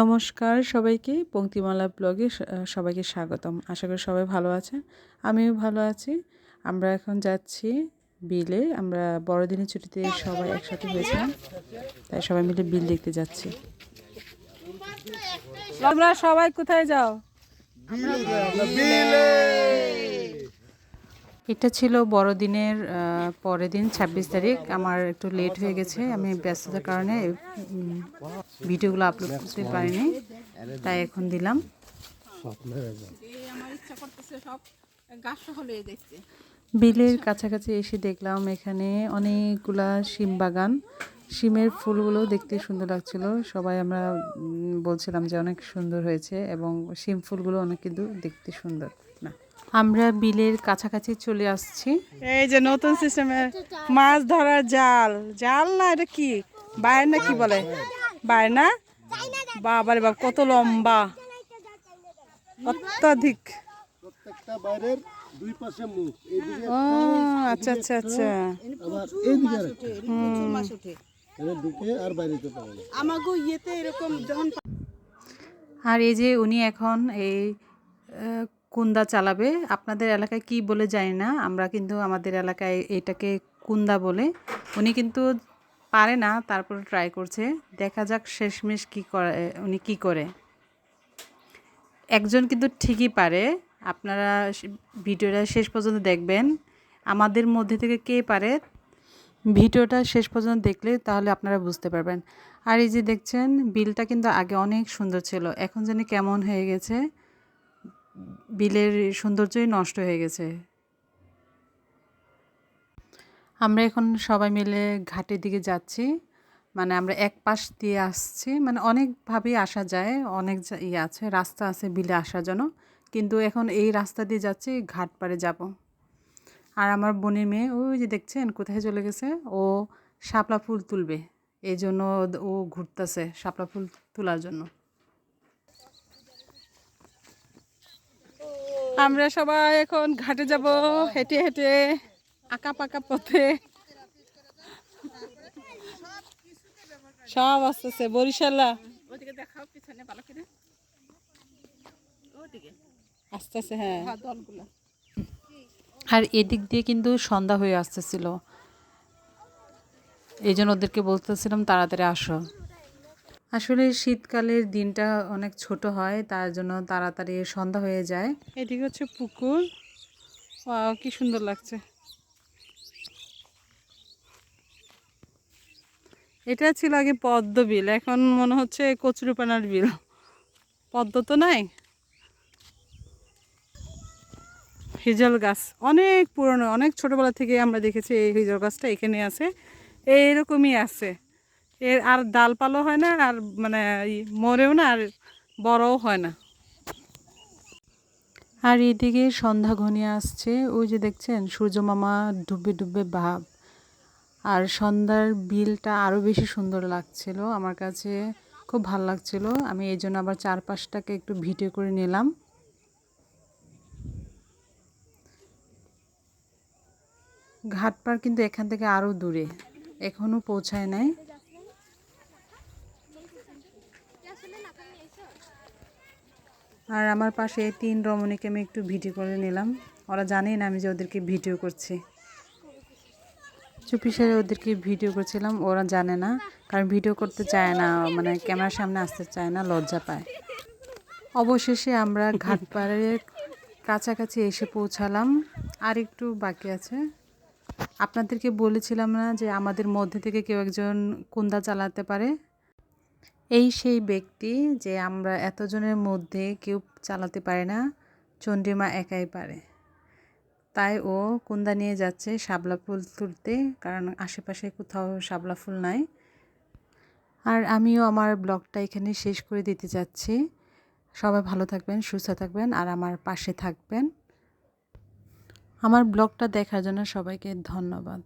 নমস্কার সবাইকে, পঙ্ক্তিমালা ব্লগে সবাইকে স্বাগতম। আশা করি সবাই ভালো আছে আমিও ভালো আছি। আমরা এখন যাচ্ছি বিলে। আমরা বড়দিনের ছুটিতে সবাই একসাথে হয়েছিলাম, তাই সবাই মিলে বিল দেখতে যাচ্ছি। তোমরা সবাই কোথায় যাও? এটা ছিল বড়দিনের পরের দিন, ছাব্বিশ তারিখ। আমার একটু লেট হয়ে গেছে, আমি ব্যস্ততার কারণে ভিডিওগুলো আপলোড করতে পারিনি, তাই এখন দিলাম। বিলের কাছাকাছি এসে দেখলাম, এখানে অনেকগুলা শিম বাগান। শিমের ফুলগুলো দেখতে সুন্দর লাগছিল। সবাই আমরা বলছিলাম যে অনেক সুন্দর হয়েছে এবং শিম ফুলগুলো অনেক কিন্তু দেখতে সুন্দর। আমরা বিলের কাছাকাছি চলে আসছি। এই যে নতুন সিস্টেমে মাছ ধরার জাল। জাল না এটা কি? বাইর না কি বলে? বাইর না বাবারে বাবা কত লম্বা। অত্যাধিক। প্রত্যেকটা বাইরের দুই পাশে মুখ। ও আচ্ছা আচ্ছা আচ্ছা। আর বাইরে যেতে পারে না। আমাগো ইয়েতে এরকম যখন আর এই যে উনি এখন এই কুন্দা চালাবে? আপনাদের এলাকায় কি বলে জানি না। আমরা কিন্তু আমাদের এলাকায় এটাকে কুন্দা বলে। উনি কিন্তু পারে না, তারপর ট্রাই করছে। দেখা যাক শেষমেশ কি করে, উনি কি করে। একজন কিন্তু ঠিকই পারে। আপনারা ভিডিওটা শেষ পর্যন্ত দেখবেন। আমাদের মধ্যে থেকে কে পারে, ভিডিওটা শেষ পর্যন্ত দেখলে তাহলে আপনারা বুঝতে পারবেন। আর এই যে দেখছেন, বিলটা কিন্তু আগে অনেক সুন্দর ছিল। এখন জানি কেমন হয়ে গেছে। বিলের সৌন্দর্যই নষ্ট হয়ে গেছে। আমরা এখন সবাই মিলে ঘাটের দিকে যাচ্ছি। মানে আমরা এক পাশ দিয়ে আসছি। মানে অনেকভাবেই আসা যায়, অনেক ইয়ে আছে, রাস্তা আছে বিলে আসার জন্য। কিন্তু এখন এই রাস্তা দিয়ে যাচ্ছি, ঘাট পাড়ে যাব। আর আমার বোনের মেয়ে, ওই যে দেখছেন, কোথায় চলে গেছে? ও শাপলা ফুল তুলবে। এই জন্য ও- ঘুরতেছে শাপলা ফুল তোলার জন্য। আমরা সবাই এখন ঘাটে যাব হেঁটে হেঁটে আঁকা পাকা পথে। সব আসতেছে বরিশালা। ওদিকে দেখাও পিছনে ভালো করে। ওদিকে। আসতেছে হ্যাঁ। আর এদিক দিয়ে কিন্তু সন্ধ্যা হয়ে আসতেছিল। এই জন্য ওদেরকে বলতেছিলাম তাড়াতাড়ি আসো। আসলে শীতকালের দিনটা অনেক ছোট হয়, তার জন্য তাড়াতাড়ি সন্ধ্যা হয়ে যায়। এদিকে হচ্ছে পুকুর। কি সুন্দর লাগছে। এটা ছিল আগে পদ্ম বিল, এখন মনে হচ্ছে কচুরিপানার বিল। পদ্ম তো নাই। হিজল গাছ, অনেক পুরনো, অনেক ছোটবেলা থেকে আমরা দেখেছি এই হিজল গাছটা এখানে আছে, এইরকমই আছে। এর আর ডালপালাও হয় না, আর মানে মরেও না, আর বড়ও হয় না। আর এদিকে সন্ধ্যা ঘনিয়ে আসছে, ওই যে দেখছেন, সূর্য মামা ডুবে ডুবে ভাব। আর সন্ধ্যার বিলটা আরও বেশি সুন্দর লাগছিল, আমার কাছে খুব ভালো লাগছিল। আমি এই জন্য আবার চারপাশটাকে একটু ভিডিও করে নিলাম। ঘাটপাড় কিন্তু এখান থেকে আরও দূরে এখনও পৌঁছায় নাই। আর আমার পাশে তিন রমণীকে আমি একটু ভিডিও করে নিলাম। ওরা জানেই না আমি যে ওদেরকে ভিডিও করছি। চুপি সারে ওদেরকে ভিডিও করছিলাম, ওরা জানে না। কারণ ভিডিও করতে চায় না মানে ক্যামেরার সামনে আসতে চায় না, লজ্জা পায়। অবশেষে আমরা ঘাটপাড়ের কাছাকাছি এসে পৌঁছালাম। আর একটু বাকি আছে। আপনাদেরকে বলেছিলাম না যে আমাদের মধ্যে থেকে কেউ একজন কুন্দা চালাতে পারে? এই সেই ব্যক্তি যে আমরা এতজনের মধ্যে কেউ চালাতে পারে না, চন্দ্রিমা একাই পারে। তাই ও কুন্দা নিয়ে যাচ্ছে শাপলা ফুল তুলতে, কারণ আশেপাশে কোথাও শাপলা ফুল নাই। আর আমিও আমার ব্লগটা এখানে শেষ করে দিতে যাচ্ছি। সবাই ভালো থাকবেন, সুস্থ থাকবেন, আর আমার পাশে থাকবেন। আমার ব্লগটা দেখার জন্য সবাইকে ধন্যবাদ।